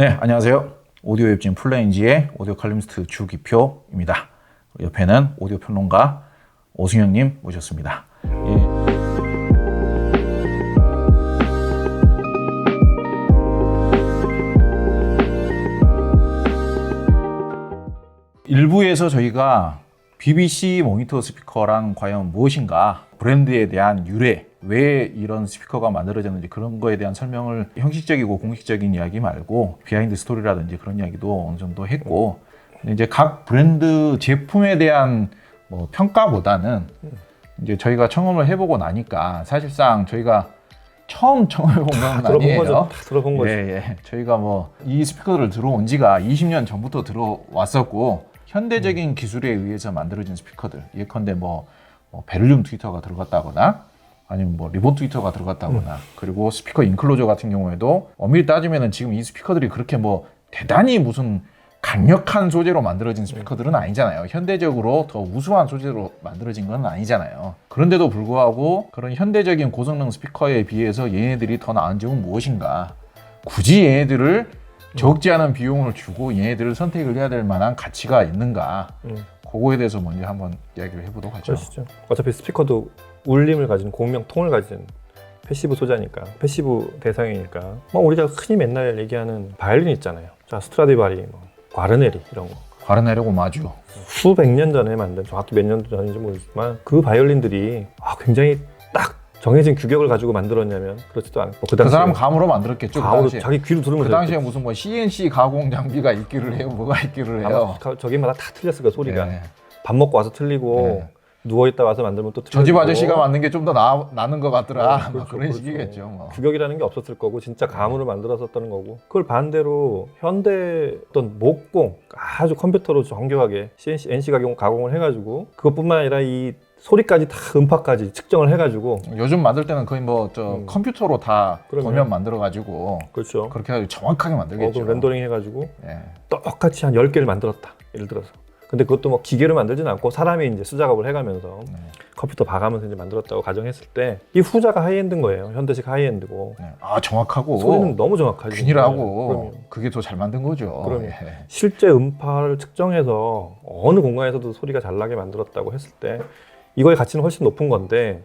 네, 안녕하세요. 오디오 웹진 플레인지의 오디오 칼럼니스트 주기표입니다. 옆에는 오디오 평론가 오승현님 모셨습니다. 예. 일부에서 저희가 BBC 모니터 스피커란 과연 무엇인가 브랜드에 대한 유래 왜 이런 스피커가 만들어졌는지 그런 거에 대한 설명을 형식적이고 공식적인 이야기 말고 비하인드 스토리라든지 그런 이야기도 어느 정도 했고 이제 각 브랜드 제품에 대한 뭐 평가보다는 이제 저희가 청음을 해보고 나니까 사실상 저희가 처음 청음해본 건 들어본 아니에요. 거죠. 다 들어본 거죠. 예, 예. 저희가 뭐 이 스피커를 들어온 지가 20년 전부터 들어왔었고 현대적인 기술에 의해서 만들어진 스피커들 예컨대 뭐, 뭐 베를륨 트위터가 들어갔다거나 아니면 뭐 리본 트위터가 들어갔다거나 그리고 스피커 인클로저 같은 경우에도 엄밀히 따지면은 지금 이 스피커들이 그렇게 뭐 대단히 무슨 강력한 소재로 만들어진 스피커들은 아니잖아요. 현대적으로 더 우수한 소재로 만들어진 건 아니잖아요. 그런데도 불구하고 그런 현대적인 고성능 스피커에 비해서 얘네들이 더 나은 점은 무엇인가? 굳이 얘네들을 적지 않은 비용을 주고 얘네들을 선택을 해야 될 만한 가치가 있는가? 음, 그거에 대해서 먼저 한번 이야기를 해보도록 하죠. 그러시죠. 어차피 스피커도 울림을 가진 공명 통을 가진 패시브 소자니까 패시브 대상이니까 뭐 우리가 흔히 맨날 얘기하는 바이올린 있잖아요. 자 스트라디바리, 뭐 과르네리 이런 거 과르네르고 마주. 수백 년 전에 만든 정확히 몇 년 전인지 모르지만 그 바이올린들이 아, 굉장히 딱 정해진 규격을 가지고 만들었냐면 그렇지도 않고 그그 당시에 사람 감으로 만들었겠죠. 그 가오로 당시에. 자기 귀로 들으면 그 당시에 무슨 뭐 CNC 가공 장비가 있기를 해요, 뭐가 있기를 해요. 저기마다 다 틀렸을 거야 소리가 예. 밥 먹고 와서 틀리고 네. 누워 있다 와서 만들면 또 저 집. 아저씨가 만든 게 좀 더 나는 것 같더라. 어, 뭐 그렇죠, 그런 그렇죠. 식이겠죠. 뭐. 규격이라는 게 없었을 거고 진짜 감으로 만들었었다는 거고 그걸 반대로 현대 어떤 목공 아주 컴퓨터로 정교하게 CNC NC 가공 가공을 해가지고 그것뿐만 아니라 이 소리까지 다 음파까지 측정을 해가지고 요즘 만들 때는 거의 뭐 저 음. 컴퓨터로 다 그러면. 도면 만들어 가지고 그렇죠. 그렇게 해가지고 정확하게 어, 만들겠죠. 그럼 렌더링 해가지고 예. 똑같이 한 10개를 만들었다 예를 들어서 근데 그것도 뭐 기계로 만들진 않고 사람이 이제 수작업을 해가면서 네. 컴퓨터 봐가면서 이제 만들었다고 가정했을 때 이 후자가 하이엔드인 거예요 현대식 하이엔드고 네. 아 정확하고 소리는 너무 정확하지 네, 균일하고 그럼요. 그게 더 잘 만든 거죠. 그럼요. 예. 실제 음파를 측정해서 어느 공간에서도 소리가 잘 나게 만들었다고 했을 때 이거의 가치는 훨씬 높은 건데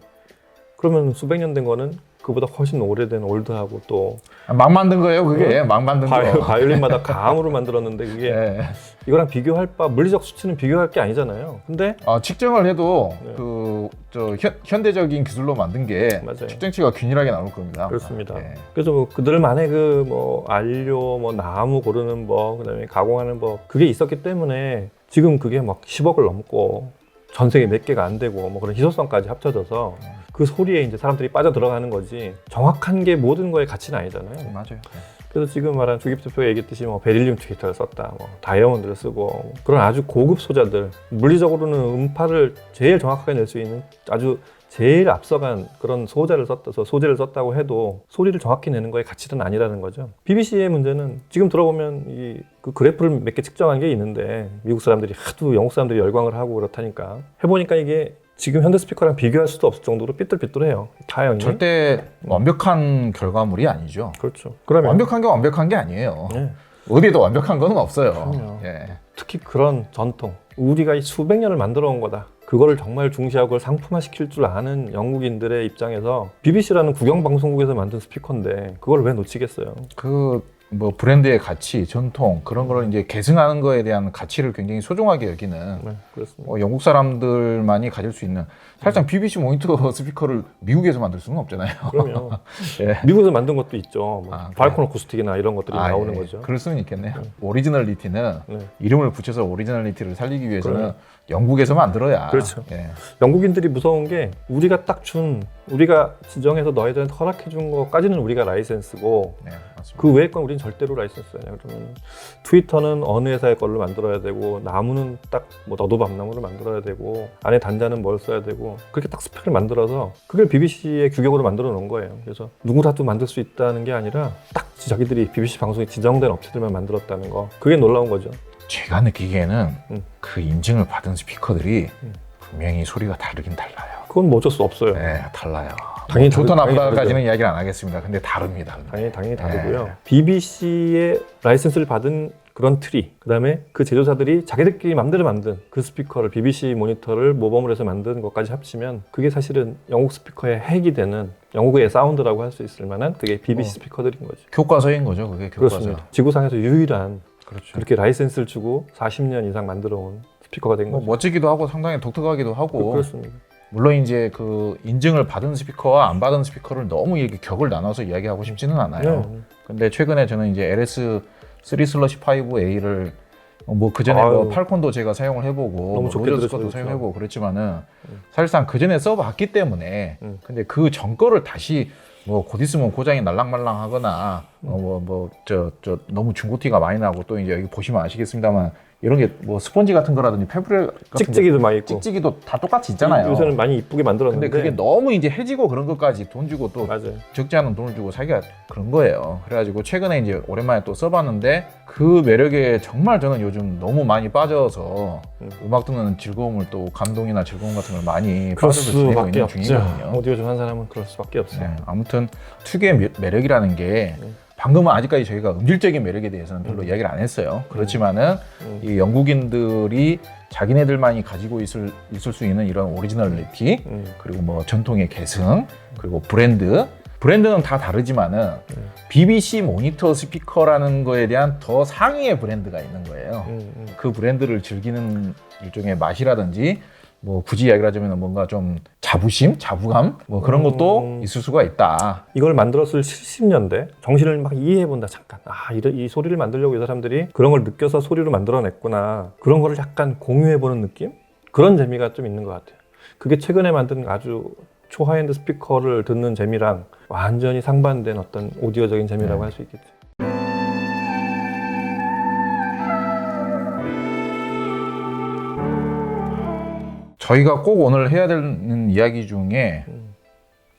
그러면 수백 년 된 거는 그보다 훨씬 오래된 올드하고 또 막 만든 거예요, 그게 막 만든 바이올, 거. 바이올린마다 감으로 만들었는데 그게 예. 이거랑 비교할 바 물리적 수치는 비교할 게 아니잖아요. 근데 아, 측정을 해도 네. 그저 현대적인 기술로 만든 게 맞아요. 측정치가 균일하게 나올 겁니다. 그렇습니다. 예. 그래서 뭐 그들만의 그 뭐 안료, 뭐 나무 고르는 법, 그다음에 가공하는 법 그게 있었기 때문에 지금 그게 막 10억을 넘고 전 세계 몇 개가 안 되고 뭐 그런 희소성까지 합쳐져서 그 소리에 이제 사람들이 빠져 들어가는 거지 정확한 게 모든 거의 가치는 아니잖아요. 맞아요. 그래서 지금 말한 주깁 대표가 얘기했듯이 뭐 베릴륨 트위터를 썼다, 뭐 다이아몬드를 쓰고 그런 아주 고급 소자들 물리적으로는 음파를 제일 정확하게 낼 수 있는 아주 제일 앞서간 그런 소자를 썼다, 소재를 썼다고 해도 소리를 정확히 내는 거에 가치는 아니라는 거죠. BBC의 문제는 지금 들어보면 이 그 그래프를 몇 개 측정한 게 있는데 미국 사람들이 하도 영국 사람들이 열광을 하고 그렇다니까 해보니까 이게 지금 현대 스피커랑 비교할 수도 없을 정도로 삐뚤삐뚤해요. 다양히. 절대 완벽한 결과물이 아니죠. 그렇죠. 그러면 완벽한 게 완벽한 게 아니에요. 네. 어디에도 완벽한 건 없어요. 예. 특히 그런 전통 우리가 이 수백 년을 만들어 온 거다 그거를 정말 중시하고 그걸 상품화 시킬 줄 아는 영국인들의 입장에서 BBC라는 국영 방송국에서 만든 스피커인데 그걸 왜 놓치겠어요 그 뭐 브랜드의 가치, 전통 그런 거를 이제 계승하는 거에 대한 가치를 굉장히 소중하게 여기는 네 그렇습니다 어, 영국 사람들만이 가질 수 있는 사실상 BBC 모니터 스피커를 미국에서 만들 수는 없잖아요. 그럼요 예. 미국에서 만든 것도 있죠 뭐 아, 발콘 어쿠스틱이나 이런 것들이 아, 나오는 예. 거죠 그럴 수는 있겠네요. 오리지널리티는 네. 이름을 붙여서 오리지널리티를 살리기 위해서는 그럼요. 영국에서 만들어야. 그렇죠. 예. 영국인들이 무서운 게 우리가 딱 준 우리가 지정해서 너희들한테 허락해 준 거까지는 우리가 라이센스고 네, 맞습니다. 그 외의 건 우린 절대로 라이센스 아니야. 그러면 트위터는 어느 회사의 걸로 만들어야 되고 나무는 딱 뭐 너도 밤나무를 만들어야 되고 안에 단자는 뭘 써야 되고 그렇게 딱 스펙을 만들어서 그걸 BBC의 규격으로 만들어 놓은 거예요. 그래서 누구라도 만들 수 있다는 게 아니라 딱 자기들이 BBC 방송에 지정된 업체들만 만들었다는 거 그게 놀라운 거죠. 제가 느끼기에는 음. 그 인증을 받은 스피커들이 음. 분명히 소리가 다르긴 달라요. 그건 뭐 어쩔 수 없어요. 네, 달라요. 당연히 좋다 다르- 당연히 나쁘다까지는 이야기를 안 하겠습니다. 근데 다릅니다. 당연히 당연히 네. 다르고요. BBC의 라이센스를 받은 그런 트리, 그다음에 그 제조사들이 자기들끼리 맘대로 만든 그 스피커를 BBC 모니터를 모범을 해서 만든 것까지 합치면 그게 사실은 영국 스피커의 핵이 되는 영국의 사운드라고 할 수 있을 만한 그게 BBC 어. 스피커들인 거죠. 교과서인 거죠, 그게 교과서. 그렇습니다. 지구상에서 유일한 그렇죠. 그렇게 라이센스를 주고 40년 이상 만들어 온 스피커가 된 뭐 거죠. 멋지기도 하고 상당히 독특하기도 하고 그 렇습니다. 물론 이제 그 인증을 받은 스피커와 안 받은 스피커를 너무 이렇게 격을 나눠서 이야기하고 싶지는 않아요. 네. 근데 최근에 저는 이제 LS 3 슬러시 5A를 뭐 그 전에 뭐 아유. 팔콘도 제가 사용을 해보고 너무 뭐 좋게 로저스 좋죠. 사용해보고 그랬지만은 음. 사실상 그 전에 써봤기 때문에 음. 근데 그 전 거를 다시 뭐 곧 있으면 고장이 날랑말랑하거나 음. 어, 뭐저 저 너무 중고티가 많이 나고 또 이제 여기 보시면 아시겠습니다만 이런 게 뭐 스펀지 같은 거라든지 패브릭 같은 거 찍찍이도 많이 있고. 찍찍이도 다 똑같이 있잖아요. 요새는 많이 이쁘게 만들었는데. 근데 그게 너무 이제 해지고 그런 것까지 돈 주고 또 맞아요. 적지 않은 돈을 주고 사기가 그런 거예요. 그래가지고 최근에 이제 오랜만에 또 써봤는데 그 매력에 정말 저는 요즘 너무 많이 빠져서 음. 음악 듣는 즐거움을 또 감동이나 즐거움 같은 걸 많이 빠져서 지내고 있는 없죠. 중이거든요. 오디오 좋아하는 사람은 그럴 수밖에 없어요. 네, 아무튼 특유의 매- 매력이라는 게 음. 방금은 아직까지 저희가 음질적인 매력에 대해서는 별로 음. 이야기를 안 했어요. 그렇지만은 음. 이 영국인들이 자기네들만이 가지고 있을 있을 수 있는 이런 오리지널리티 음. 그리고 뭐 전통의 계승 그리고 브랜드 브랜드는 다 다르지만은 음. BBC 모니터 스피커라는 거에 대한 더 상위의 브랜드가 있는 거예요. 음, 음. 그 브랜드를 즐기는 일종의 맛이라든지 뭐 굳이 이야기를 하자면 뭔가 좀 자부심, 자부감 뭐 그런 것도 음. 있을 수가 있다. 이걸 만들었을 70년대 정신을 막 이해해본다 잠깐 아 이, 이 소리를 만들려고 이 사람들이 그런 걸 느껴서 소리로 만들어냈구나 그런 거를 약간 공유해보는 느낌 그런 재미가 좀 있는 것 같아요 그게 최근에 만든 아주 초하이엔드 스피커를 듣는 재미랑 완전히 상반된 어떤 오디오적인 재미라고 네. 할수 있겠죠 저희가 꼭 오늘 해야 되는 이야기 중에 음.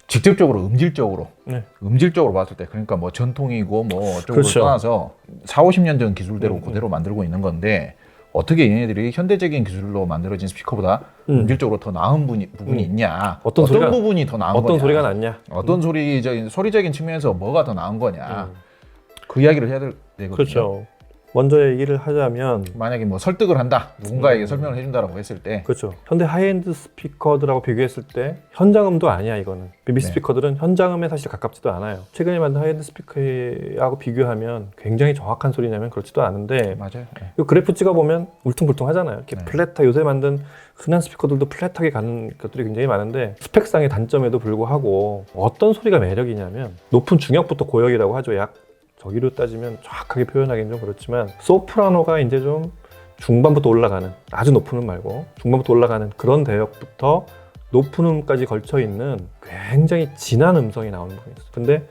직접적으로 음질적으로 네. 음질적으로 봤을 때 그러니까 뭐 전통이고 뭐 어쩌고 그렇죠. 떠나서 4, 50년 전 기술대로 음, 그대로 만들고 있는 건데 어떻게 얘네들이 현대적인 기술로 만들어진 스피커보다 음. 음. 질적으로 더 나은 부분이, 부분이 음. 있냐 어떤 소리가- 부분이 더 나은 어떤 거냐 소리가 낫냐 어떤 소리적인 소리적인 측면에서 뭐가 더 나은 거냐 음. 그 이야기를 해야 될 되거든요 그렇죠 먼저 얘기를 하자면 만약에 뭐 설득을 한다 누군가에게 음. 설명을 해준다라고 했을 때 그렇죠. 현대 하이엔드 스피커들하고 비교했을 때 현장음도 아니야 이거는. BBC 네. 스피커들은 현장음에 사실 가깝지도 않아요. 최근에 만든 하이엔드 스피커하고 비교하면 굉장히 정확한 소리냐면 그렇지도 않은데 맞아요 네. 이 그래프 찍어보면 울퉁불퉁하잖아요. 이렇게 네. 플랫하 요새 만든 흔한 스피커들도 플랫하게 가는 것들이 굉장히 많은데 스펙상의 단점에도 불구하고 어떤 소리가 매력이냐면 높은 중역부터 고역이라고 하죠. 약 저기로 따지면 정확하게 표현하기는 좀 그렇지만 소프라노가 이제 좀 중반부터 올라가는 아주 높은 음 말고 중반부터 올라가는 그런 대역부터 높은 음까지 걸쳐 있는 굉장히 진한 음성이 나오는 부분이 있어요. 근데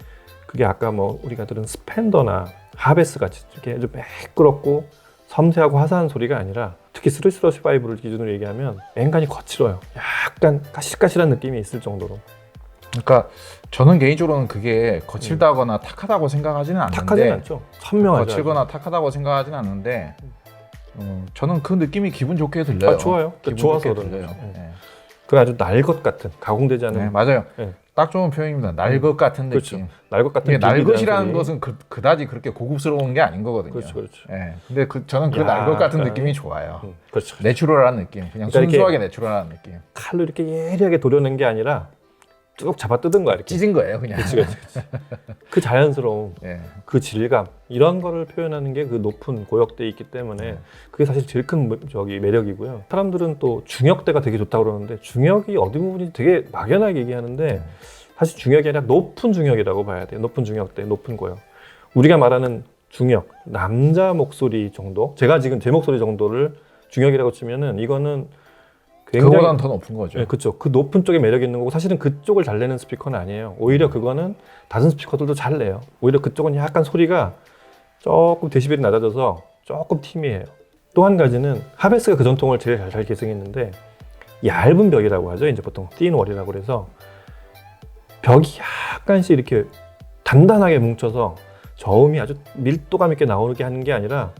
그게 아까 뭐 우리가 들은 스펜더나 하베스 같이 이렇게 좀 매끄럽고 섬세하고 화사한 소리가 아니라 특히 스리스러시 5를 기준으로 얘기하면 맹간이 거칠어요. 약간 까실까실한 느낌이 있을 정도로 그러니까 저는 개인적으로는 그게 거칠다거나 탁하다고 생각하지는 않는데 탁하진 않죠. 선명하죠. 거칠거나 탁하다고 생각하지는 않는데 어, 저는 그 느낌이 기분 좋게 들려요. 아, 좋아요. 기분 좋아서 좋게 들려요. 네. 그 아주 날 것 같은 가공되지 않은 네, 맞아요. 네. 딱 좋은 표현입니다. 날 것 같은 그렇죠. 느낌. 날 것 같은 이게 날 것이라는. 것은 그, 그다지 그렇게 고급스러운 게 아닌 거거든요. 그렇죠, 그렇죠. 예. 근데 그, 저는 그 야, 날것 같은 약간- 느낌이 좋아요. 음, 그렇죠. 내추럴한 느낌. 그냥 그러니까 순수하게 내추럴한 느낌. 칼로 이렇게 예리하게 도려낸 게 아니라 쭉 잡아 뜯은 거야 이렇게. 찢은 거예요, 그냥. 그렇지, 그렇지, 그렇지. 그 자연스러움, 예. 그 질감 이런 거를 표현하는 게 그 높은 고역대에 있기 때문에 네. 그게 사실 제일 큰 뭐- 저기 매력이고요. 사람들은 또 중역대가 되게 좋다고 그러는데 중역이 어디 부분이 되게 막연하게 얘기하는데 사실 중역이 아니라 높은 중역이라고 봐야 돼요. 높은 중역대, 높은 고역. 우리가 말하는 중역, 남자 목소리 정도. 제가 지금 제 목소리 정도를 중역이라고 치면은 이거는 굉장히 그거보다는 더 높은 거죠. 네, 그렇죠. 그 높은 쪽에 매력이 있는 거고 사실은 그쪽을 잘 내는 스피커는 아니에요. 오히려 그거는 다른 스피커들도 잘 내요. 오히려 그쪽은 약간 소리가 조금 데시벨이 낮아져서 조금 팀이에요. 또 한 가지는 하베스가 그 전통을 제일 잘, 잘 계승했는데 얇은 벽이라고 하죠. 이제 보통 띵 월이라고 그래서 벽이 약간씩 이렇게 단단하게 뭉쳐서 저음이 아주 밀도감 있게 나오게 하는 게 아니라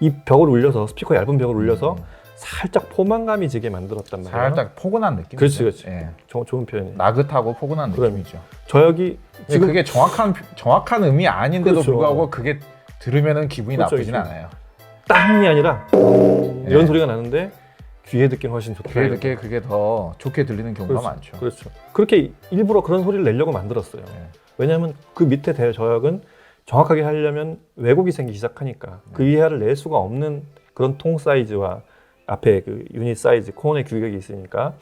이 벽을 울려서 스피커 얇은 벽을 울려서 음. 살짝 포만감이 지게 만들었단 말이에요. 살짝 포근한 느낌. 그렇지, 그렇지. 예. 조- 좋은 표현이에요. 나긋하고 포근한 그럼. 느낌이죠. 저역이 지금 지금 그게 정확한 정확한 의미 아닌데도 그렇죠. 불구하고 그게 들으면은 기분이 그렇죠, 나쁘진 그렇죠. 않아요. 땅이 아니라 이런 예. 소리가 나는데 귀에 듣기는 훨씬 좋다. 그게 그게 그게 더 좋게 들리는 경우가 그렇죠. 많죠. 그렇죠. 그렇게 일부러 그런 소리를 내려고 만들었어요. 네. 왜냐하면 그 밑에 대 저역은 정확하게 하려면 왜곡이 생기기 시작하니까 그 이하를 낼 수가 없는 그런 통 사이즈와 앞에 그 유닛 사이즈 코어의 규격이 있으니까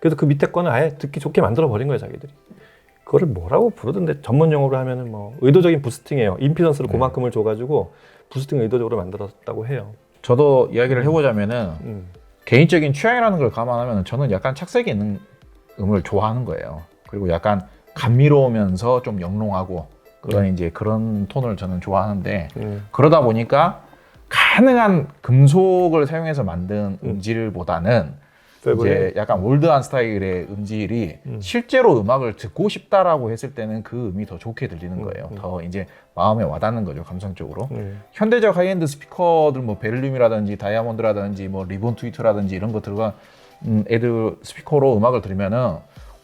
그래서 그 밑에 거는 아예 듣기 좋게 만들어 버린 거예요 자기들이. 그거를 뭐라고 부르던데 전문 용어로 하면은 뭐 의도적인 부스팅이에요. 임피던스를 네. 그만큼을 줘가지고 부스팅 의도적으로 만들었다고 해요. 저도 이야기를 해보자면은 음. 개인적인 취향이라는 걸 감안하면 저는 약간 착색이 있는 음을 좋아하는 거예요. 그리고 약간 감미로우면서 좀 영롱하고 그런 네. 이제 그런 톤을 저는 좋아하는데 음. 그러다 보니까 가능한 금속을 사용해서 만든 음질보다는 이제 약간 올드한 스타일의 음질이 음. 실제로 음악을 듣고 싶다라고 했을 때는 그 음이 더 좋게 들리는 음, 거예요. 음. 더 이제 마음에 와닿는 거죠, 감성적으로. 음. 현대적 하이엔드 스피커들 뭐 베를륨이라든지 다이아몬드라든지 뭐 리본 트위터라든지 이런 거 들어간 음, 애들 스피커로 음악을 들으면은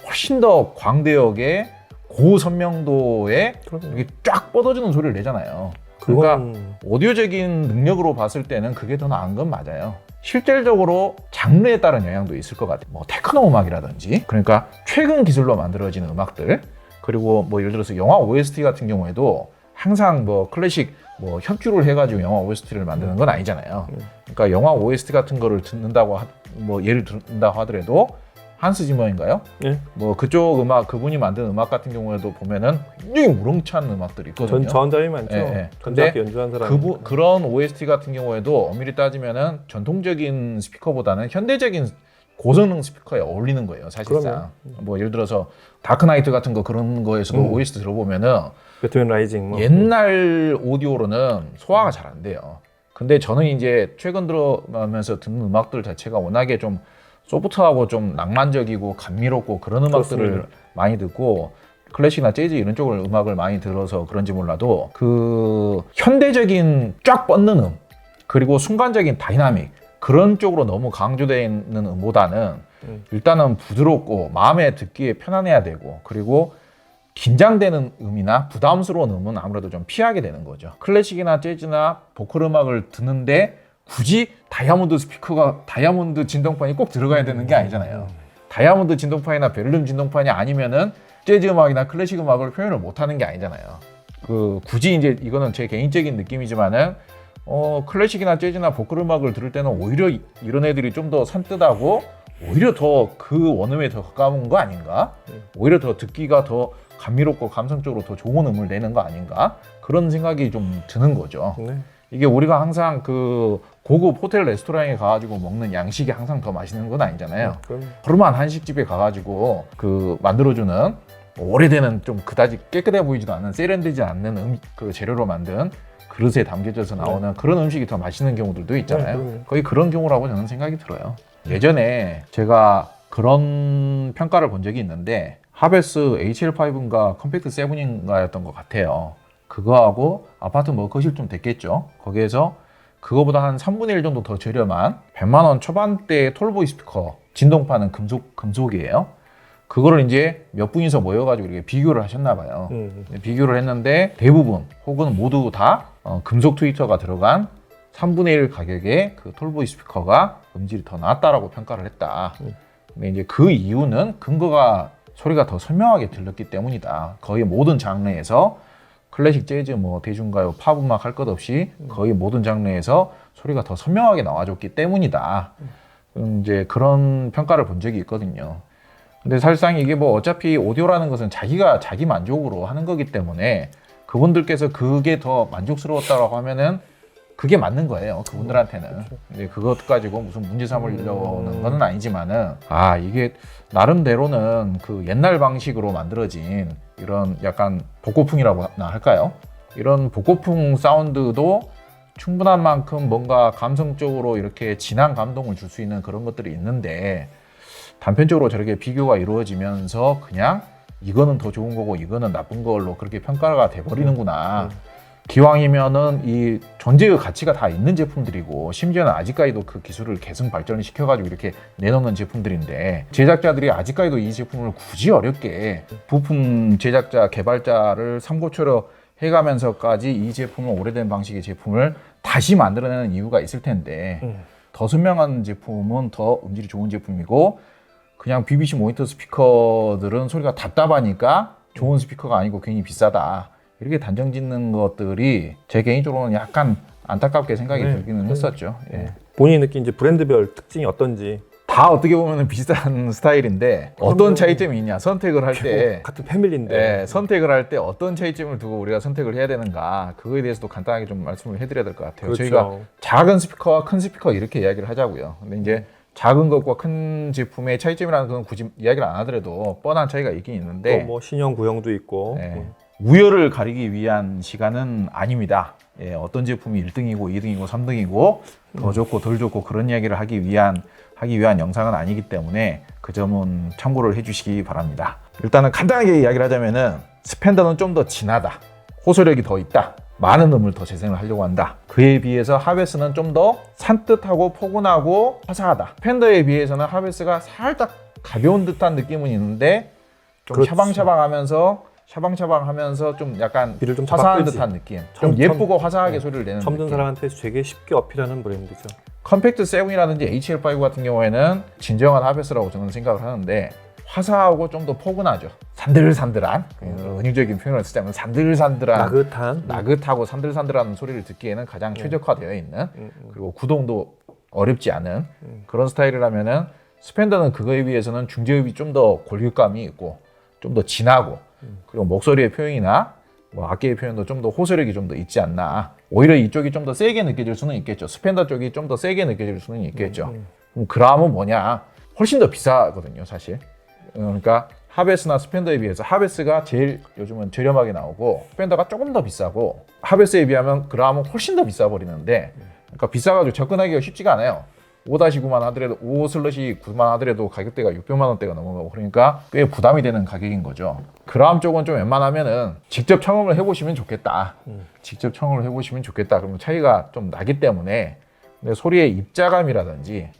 훨씬 더 광대역의 고선명도의 그럼요. 이게 쫙 뻗어주는 소리를 내잖아요. 그러니까 그건 오디오적인 능력으로 봤을 때는 그게 더 나은 건 맞아요. 실질적으로 장르에 따른 영향도 있을 것 같아요. 뭐 테크노 음악이라든지 그러니까 최근 기술로 만들어진 음악들 그리고 뭐 예를 들어서 영화 OST 같은 경우에도 항상 뭐 클래식 뭐 협주를 해가지고 영화 OST를 만드는 건 아니잖아요. 음. 그러니까 영화 OST 같은 거를 듣는다고 하, 뭐 예를 든다 하더라도 한스 지머인가요? 예. 뭐 그쪽 음악 그분이 만든 음악 같은 경우에도 보면은 굉장히 우렁찬 음악들이 있거든요. 전 전자음이 많죠. 예, 예. 전자악기 연주한 사람. 그부, 그런 OST 같은 경우에도 엄밀히 따지면은 전통적인 스피커보다는 현대적인 고성능 스피커에 어울리는 거예요, 사실상. 뭐 예를 들어서 다크나이트 같은 거 그런 거에서도 음. OST 들어보면은 배트맨 라이징. 뭐. 옛날 오디오로는 소화가 잘 안 돼요. 근데 저는 이제 최근 들어가면서 듣는 음악들 자체가 워낙에 좀 소프트하고 좀 낭만적이고 감미롭고 그런 음악들을 그렇습니다. 많이 듣고 클래식이나 재즈 이런 쪽을 음악을 많이 들어서 그런지 몰라도 그 현대적인 쫙 뻗는 음 그리고 순간적인 다이나믹 그런 쪽으로 너무 강조되어 있는 음보다는 음. 일단은 부드럽고 마음에 듣기에 편안해야 되고 그리고 긴장되는 음이나 부담스러운 음은 아무래도 좀 피하게 되는 거죠. 클래식이나 재즈나 보컬 음악을 듣는데 굳이 다이아몬드 스피커가 다이아몬드 진동판이 꼭 들어가야 되는 게 아니잖아요. 다이아몬드 진동판이나 베를린 진동판이 아니면은 재즈 음악이나 클래식 음악을 표현을 못 하는 게 아니잖아요. 그 굳이 이제 이거는 제 개인적인 느낌이지만은 어 클래식이나 재즈나 보컬 음악을 들을 때는 오히려 이- 이런 애들이 좀 더 산뜻하고 오히려 더 그 원음에 더 가까운 거 아닌가? 음. 오히려 더 듣기가 더 감미롭고 감성적으로 더 좋은 음을 내는 거 아닌가? 그런 생각이 좀 드는 거죠. 네. 이게 우리가 항상 그 고급 호텔 레스토랑에 가가지고 먹는 양식이 항상 더 맛있는 건 아니잖아요. 그럼 허름한 한식집에 가가지고 그 만들어주는 오래되는 좀 그다지 깨끗해 보이지도 않는 세련되지 않는 음, 그 재료로 만든 그릇에 담겨져서 나오는 그런 음식이 더 맛있는 경우들도 있잖아요. 네, 그럼요. 거의 그런 경우라고 저는 생각이 들어요. 예전에 제가 그런 평가를 본 적이 있는데 하베스 HL5인가 컴팩트 7인가였던 것 같아요. 그거하고 아파트 뭐 거실 좀 됐겠죠. 거기에서 그거보다 한 3분의 1 정도 더 저렴한 100만 원 초반대 톨보이 스피커 진동파는 금속 금속이에요. 그거를 이제 몇 분이서 모여가지고 이렇게 비교를 하셨나 봐요. 음. 네, 비교를 했는데 대부분 혹은 모두 다 어, 금속 트위터가 들어간 3분의 1 가격의 그 톨보이 스피커가 음질이 더 나았다라고 평가를 했다. 음. 근데 이제 그 이유는 근거가 소리가 더 선명하게 들렸기 때문이다. 거의 모든 장르에서 클래식, 재즈, 뭐 대중가요, 팝 음악 할 것 없이 거의 모든 장르에서 소리가 더 선명하게 나와줬기 때문이다. 음, 이제 그런 평가를 본 적이 있거든요. 근데 사실상 이게 뭐 어차피 오디오라는 것은 자기가 자기 만족으로 하는 거기 때문에 그분들께서 그게 더 만족스러웠다라고 하면은 그게 맞는 거예요. 그분들한테는. 근데 그것 가지고 무슨 문제 삼으려는 건 아니지만은 아 이게 나름대로는 그 옛날 방식으로 만들어진 이런 약간 복고풍이라고 나 할까요? 이런 복고풍 사운드도 충분한 만큼 뭔가 감성적으로 이렇게 진한 감동을 줄 수 있는 그런 것들이 있는데 단편적으로 저렇게 비교가 이루어지면서 그냥 이거는 더 좋은 거고 이거는 나쁜 걸로 그렇게 평가가 돼버리는구나. 기왕이면은 이 존재의 가치가 다 있는 제품들이고 심지어는 아직까지도 그 기술을 계승 발전을 시켜가지고 이렇게 내놓는 제품들인데 제작자들이 아직까지도 이 제품을 굳이 어렵게 부품 제작자 개발자를 삼고초려 해가면서까지 이 제품을 오래된 방식의 제품을 다시 만들어내는 이유가 있을 텐데 음. 더 선명한 제품은 더 음질이 좋은 제품이고 그냥 BBC 모니터 스피커들은 소리가 답답하니까 좋은 스피커가 아니고 괜히 비싸다 이렇게 단정 짓는 것들이 제 개인적으로는 약간 안타깝게 생각이 네. 들기는 했었죠. 예. 본인이 느낀 이제 브랜드별 특징이 어떤지 다 어떻게 보면 비슷한 스타일인데 어떤 차이점이 있냐 선택을 할 때 같은 패밀리인데 예, 선택을 할 때 어떤 차이점을 두고 우리가 선택을 해야 되는가 그거에 대해서도 간단하게 좀 말씀을 해드려야 될 것 같아요. 그렇죠. 저희가 작은 스피커와 큰 스피커 이렇게 이야기를 하자고요. 근데 이제 작은 것과 큰 제품의 차이점이라는 건 굳이 이야기를 안 하더라도 뻔한 차이가 있긴 있는데 또 뭐 신형 구형도 있고 예, 음. 우열을 가리기 위한 시간은 아닙니다. 예, 어떤 제품이 1등이고 2등이고 3등이고 더 좋고 덜 좋고 그런 이야기를 하기 위한 하기 위한 영상은 아니기 때문에 그 점은 참고를 해주시기 바랍니다. 일단은 간단하게 이야기를 하자면은 스펜더는 좀 더 진하다. 호소력이 더 있다. 많은 음을 더 재생을 하려고 한다. 그에 비해서 하베스는 좀 더 산뜻하고 포근하고 화사하다. 펜더에 비해서는 하베스가 살짝 가벼운 듯한 느낌은 있는데 좀 그렇죠. 샤방샤방하면서 샤방샤방 하면서 좀 약간 비를 좀 화사한 잡아끌지. 듯한 느낌. 좀 예쁘고 화사하게 네. 소리를 내는 듣는 느낌. 사람한테 되게 쉽게 어필하는 브랜드죠. 컴팩트 7이라든지 HL5 같은 경우에는 진정한 하베스라고 저는 생각을 하는데 화사하고 좀 더 포근하죠. 산들산들한 그 은유적인 표현을 쓰자면 산들산들한 나긋한 나긋하고 산들산들한 소리를 듣기에는 가장 네. 최적화되어 있는 음, 음. 그리고 구동도 어렵지 않은 음. 그런 스타일이라면은 스펜더는 그거에 비해서는 중저음이 좀 더 골격감이 있고 좀 더 진하고 음. 그리고 목소리의 표현이나 뭐 악기의 표현도 좀 더 호소력이 좀 더 있지 않나. 오히려 이쪽이 좀 더 세게 느껴질 수는 있겠죠. 스펜더 쪽이 좀 더 세게 느껴질 수는 있겠죠. 음, 그럼 그람은 뭐냐? 훨씬 더 비싸거든요 사실. 그러니까 하베스나 스펜더에 비해서 하베스가 제일 요즘은 저렴하게 나오고 스펜더가 조금 더 비싸고 하베스에 비하면 그람은 훨씬 더 비싸 버리는데 그러니까 비싸가지고 접근하기가 쉽지가 않아요 5-9만 하더라도 5 슬롯이 9만 하더라도 가격대가 600만 원대가 넘어가고 그러니까 꽤 부담이 되는 가격인 거죠. 그람 쪽은 좀 웬만하면은 직접 청음을 해보시면 좋겠다. 음. 직접 청음을 해보시면 좋겠다. 그러면 차이가 좀 나기 때문에. 근데 소리의 입자감이라든지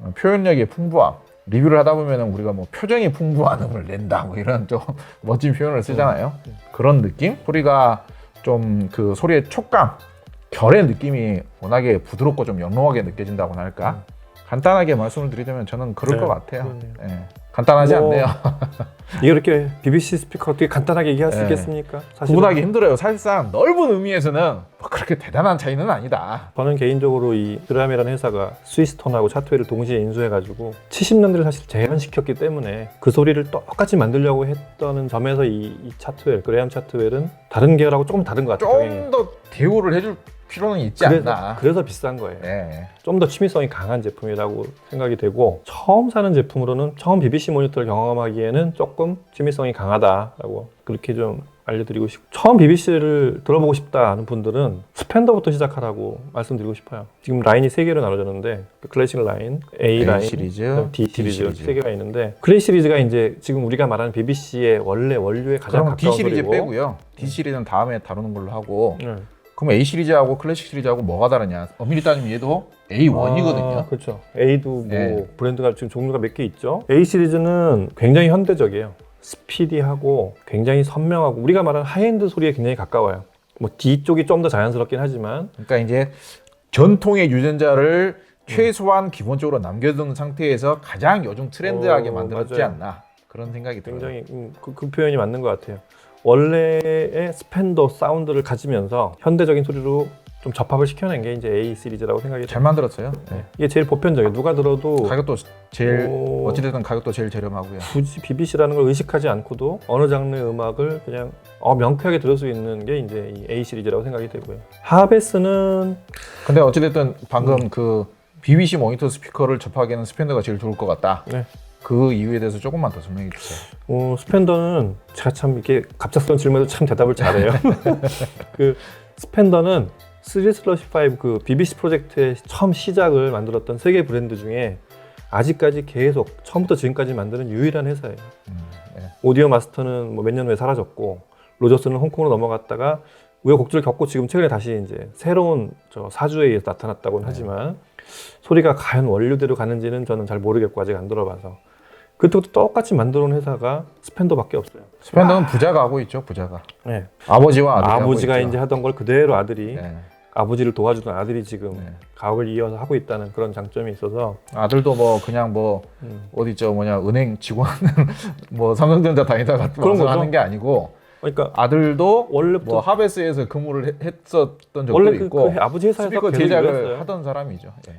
어, 표현력의 풍부함 리뷰를 하다 보면은 우리가 뭐 표정이 풍부한 음을 낸다. 뭐 이런 좀 멋진 표현을 쓰잖아요. 그런 느낌? 소리가 좀 그 소리의 촉감 결의 느낌이 워낙에 부드럽고 좀 영롱하게 느껴진다고나 할까 간단하게 말씀을 드리자면 저는 그럴 네, 것 같아요 그러네요. 예. 간단하지 뭐, 않네요 이게 그렇게 BBC 스피커 어떻게 간단하게 얘기할 수 네. 있겠습니까? 사실은 구분하기 힘들어요 사실상 넓은 의미에서는 뭐 그렇게 대단한 차이는 아니다 저는 개인적으로 이 드라미라는 회사가 스위스톤하고 차트웨를 동시에 인수해가지고 70년대를 사실 재현시켰기 때문에 그 소리를 똑같이 만들려고 했던 점에서 이, 이 차트웰, 그레암 차트웰은 다른 계열하고 조금 다른 것 같아요. 경영이. 좀더 대우를 해줄 필요는 있지 그래서, 않나 그래서 비싼 거예요. 네. 좀 더 취미성이 강한 제품이라고 생각이 되고 처음 사는 제품으로는 처음 BBC 모니터를 경험하기에는 조금 취미성이 강하다라고 그렇게 좀 알려드리고 싶고 처음 BBC를 들어보고 싶다 하는 분들은 스펜더부터 시작하라고 말씀드리고 싶어요. 지금 라인이 세 개로 나눠졌는데 그 클래식 라인, A, A 라인, 시리즈, D D 시리즈 시리즈. 세 개가 있는데 클래식 시리즈가 이제 지금 우리가 말하는 BBC의 원래 원료에 가장 그럼 D 가까운 시리즈 소리고 빼고요 D 시리즈는 다음에 다루는 걸로 하고 네. 그럼 A 시리즈하고 클래식 시리즈하고 뭐가 다르냐 엄밀히 따지면 얘도 A1이거든요 아, 그렇죠. A도 뭐 네. 브랜드가 지금 종류가 몇 개 있죠. A 시리즈는 굉장히 현대적이에요. 스피디하고 굉장히 선명하고 우리가 말하는 하이엔드 소리에 굉장히 가까워요. 뭐 D 쪽이 좀 더 자연스럽긴 하지만 그러니까 이제 전통의 유전자를 최소한 기본적으로 남겨둔 상태에서 가장 요즘 트렌드하게 어, 만들었지 맞아요. 않나 그런 생각이 들어요. 굉장히 음, 그, 그 표현이 맞는 것 같아요. 원래의 스펜더 사운드를 가지면서 현대적인 소리로 좀 접합을 시켜낸 게 이제 A 시리즈라고 생각이 잘. 만들었어요. 네. 이게 제일 보편적이에요. 누가 들어도 가격도 제일 오. 어찌됐든 가격도 제일 저렴하고요. 굳이 BBC라는 걸 의식하지 않고도 어느 장르의 음악을 그냥 어, 명쾌하게 들을 수 있는 게 이제 이 A 시리즈라고 생각이 되고요. 하베스는 근데 어찌됐든 방금 음. 그 BBC 모니터 스피커를 접하기에는 스펜더가 제일 좋을 것 같다. 네. 그 이유에 대해서 조금만 더 설명해 주세요. 어, 스펜더는 제가 참 이렇게 갑작스러운 질문에도 참 대답을 잘해요. 그 스펜더는 3 슬러시 5 그 BBC 프로젝트의 처음 시작을 만들었던 세계 브랜드 중에 아직까지 계속 처음부터 지금까지 만드는 유일한 회사예요. 음, 네. 오디오 마스터는 뭐 몇 년 후에 사라졌고 로저스는 홍콩으로 넘어갔다가 우여곡절을 겪고 지금 최근에 다시 이제 새로운 저 사주에 의해서 나타났다고는 하지만 소리가 과연 원료대로 가는지는 저는 잘 모르겠고 아직 안 들어봐서 그것도 똑같이 만들어 온 회사가 스펜더밖에 없어요. 스펜더는 부자가 하고 있죠, 부자가. 네. 아버지와 아들이 아버지가 있죠. 이제 하던 걸 그대로 아들이 네. 아버지를 도와주던 아들이 지금 네. 가업을 이어서 하고 있다는 그런 장점이 있어서 아들도 뭐 그냥 뭐 음. 어디 저 뭐냐 은행 직원 뭐 삼성전자 다니다가 그런 거죠. 하는 게 아니고 그러니까 아들도 원래부터 뭐 하베스에서 근무를 해- 했었던 적도 원래 그, 있고 그 아버지 회사에서 스피커 계속 제작을 일했어요. 하던 사람이죠. 예.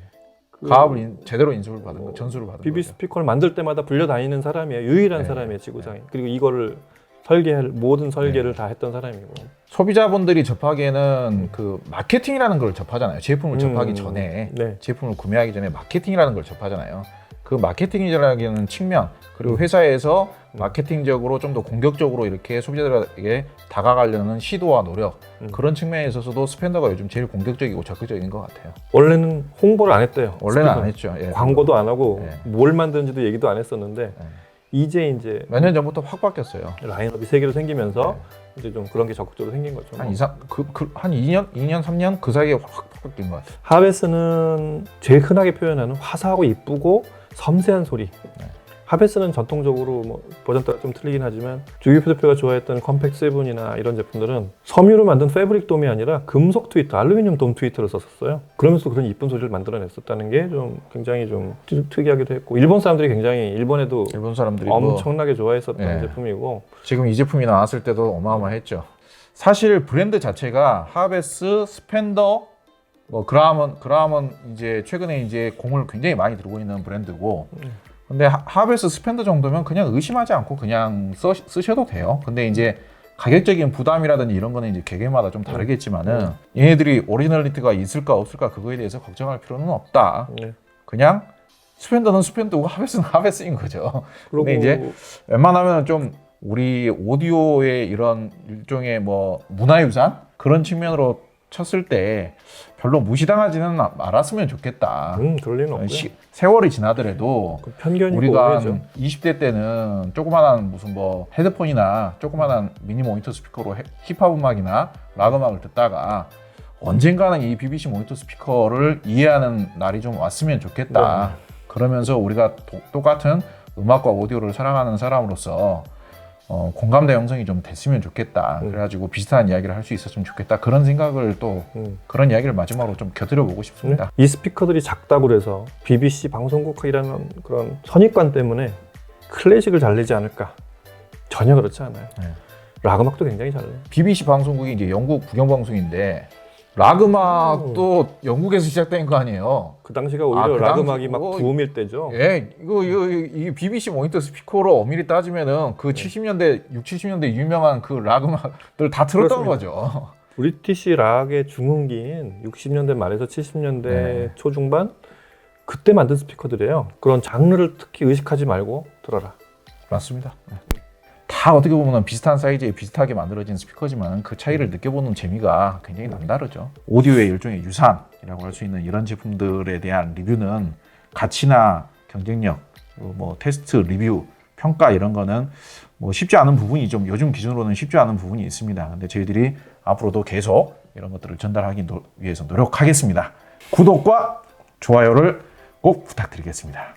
그 가업을 인- 제대로 인수를 받은 뭐 거, 전수를 받은 BB 거죠. 스피커를 만들 때마다 불려다니는 사람이에요. 유일한 네. 사람이에요 지구상에. 그리고 이거를 설계할 모든 설계를 다 했던 사람이고. 소비자분들이 접하기에는 그 마케팅이라는 걸 접하잖아요. 제품을 접하기 음, 전에 네. 제품을 구매하기 전에 마케팅이라는 걸 접하잖아요. 그 마케팅이라는 측면 그리고 음. 회사에서 마케팅적으로 좀 더 공격적으로 이렇게 소비자들에게 다가가려는 시도와 노력 음. 그런 측면에 있어서도 스펜더가 요즘 제일 공격적이고 적극적인 것 같아요. 원래는 홍보를 안 했대요. 원래는 스피커. 안 했죠. 예. 광고도 안 하고 네. 뭘 만드는지도 얘기도 안 했었는데 예. 이제 이제 몇 년 전부터 확 바뀌었어요. 라인업이 세 개로 생기면서 이제 좀 그런 게 적극적으로 생긴 거죠. 네. 한 이상 그, 그, 한 2년, 2년, 3년 그 사이에 확, 확 바뀐 것 같아요. 하베스는 제일 흔하게 표현하는 화사하고 이쁘고 섬세한 소리. 네. 하베스는 전통적으로 뭐 버전 따라 좀 틀리긴 하지만 주기표 대표가 좋아했던 컴팩트 세븐이나 이런 제품들은 섬유로 만든 패브릭 돔이 아니라 금속 트위터, 알루미늄 돔 트위터를 썼었어요. 그러면서 그런 이쁜 소리를 만들어냈었다는 게 좀 굉장히 좀 특- 특이하기도 했고 일본 사람들이 굉장히 일본에도 일본 사람들이 뭐 엄청나게 좋아했었던 네. 제품이고 지금 이 제품이 나왔을 때도 어마어마했죠. 사실 브랜드 자체가 하베스, 스펜더, 뭐 그라먼, 그라먼 이제 최근에 이제 공을 굉장히 많이 들고 있는 브랜드고. 근데 하- 하베스, 스펜더 정도면 그냥 의심하지 않고 그냥 써, 쓰셔도 돼요. 근데 이제 가격적인 부담이라든지 이런 거는 이제 개개마다 좀 다르겠지만은 얘네들이 오리지널리티가 있을까 없을까 그거에 대해서 걱정할 필요는 없다. 네. 그냥 스펜더는 스펜더고 하베스는 하베스인 거죠. 그리고 근데 이제 웬만하면 좀 우리 오디오의 이런 일종의 뭐 문화유산 그런 측면으로 쳤을 때 별로 무시당하지는 아- 말았으면 좋겠다. 음, 그럴 리는 없고요. 시- 세월이 지나더라도 그 우리가. 한 20대 때는 조그만한 무슨 뭐 헤드폰이나 조그만한 미니 모니터 스피커로 해- 힙합 음악이나 락 음악을 듣다가 언젠가는 이 BBC 모니터 스피커를 이해하는 날이 좀 왔으면 좋겠다. 네. 그러면서 우리가 도- 똑같은 음악과 오디오를 사랑하는 사람으로서 어, 공감대 형성이 좀 됐으면 좋겠다. 음. 그래가지고 비슷한 이야기를 할 수 있었으면 좋겠다. 그런 생각을 또 음. 그런 이야기를 마지막으로 좀 곁들여 보고 싶습니다. 이 스피커들이 작다고 그래서 BBC 방송국이라는 그런 선입관 때문에 클래식을 잘 내지 않을까? 전혀 그렇지 않아요. 네. 락 음악도 굉장히 잘 내요. BBC 방송국이 이제 영국 국영 방송인데 락 음악도 영국에서 시작된 거 아니에요? 그 당시가 아, 오히려 그락 당시- 음악이 막 어, 부음일 때죠. 예, 이거, 이거 이 BBC 모니터 스피커로 엄밀히 따지면은 네. 그 70년대 6, 70년대 유명한 그락 음악들 다 들었던 그렇습니다. 거죠. 브리티시 락의 중흥기인 60년대 말에서 70년대 네. 초중반 그때 만든 스피커들이에요. 그런 장르를 특히 의식하지 말고 들어라. 맞습니다. 네. 다 어떻게 보면 비슷한 사이즈에 비슷하게 만들어진 스피커지만 그 차이를 느껴보는 재미가 굉장히 남다르죠. 오디오의 일종의 유산이라고 할 수 있는 이런 제품들에 대한 리뷰는 가치나 경쟁력, 그리고 뭐 테스트 리뷰, 평가 이런 거는 뭐 쉽지 않은 부분이 좀 요즘 기준으로는 쉽지 않은 부분이 있습니다. 근데 저희들이 앞으로도 계속 이런 것들을 전달하기 노- 위해서 노력하겠습니다. 구독과 좋아요를 꼭 부탁드리겠습니다.